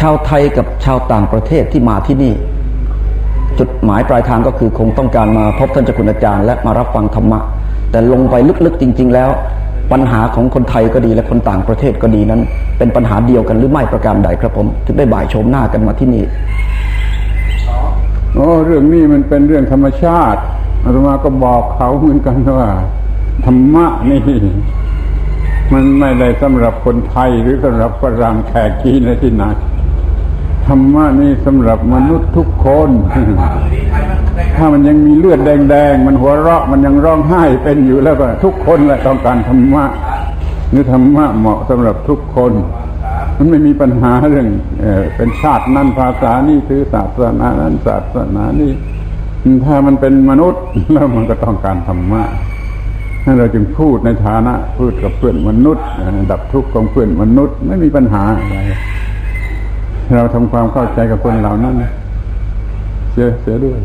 ชาวไทยกับชาวต่างประเทศที่มาที่นี่ จุดหมายปลายทางก็คือคงต้องการมาพบท่านเจ้าคุณอาจารย์ และมารับฟังธรรมะ แต่ลงไปลึกๆจริง ๆ แล้ว ปัญหาของคนไทยก็ดีและคนต่างประเทศก็ดีนั้น เป็นปัญหาเดียวกันหรือไม่ประการใดครับผม ถึงได้บ่ายโฉมหน้ากันมาที่นี่โอ้เรื่องนี้มันเป็นเรื่องธรรมชาติอาตมาก็บอกเขาเหมือนกันว่าธรรมะนี่มันไม่ได้สำหรับคนไทยหรือสำหรับฝรั่งแขกจีนะที่ไหน ธรรมะนี่สำหรับมนุษย์ทุกคน ถ้ามันยังมีเลือดแดง ๆ มันหัวเราะมันยังร้องไห้เป็นอยู่แล้วก็ทุกคนแหละต้องการธรรมะหรือธรรมะเหมาะสำหรับทุกคน มันไม่มีปัญหาเรื่องเออเป็นชาตินั้นภาษานี่คือศาสนานั้นศาสนานี่ถ้ามันเป็นมนุษย์แล้วมันก็ต้องการธรรมะนั่นเราจึงพูดในฐานะพูดกับเพื่อนมนุษย์ดับทุกข์ของเพื่อนมนุษย์ไม่มีปัญหาอะไร เราทำความเข้าใจกับคนเหล่านั้นเสียเสียด้วย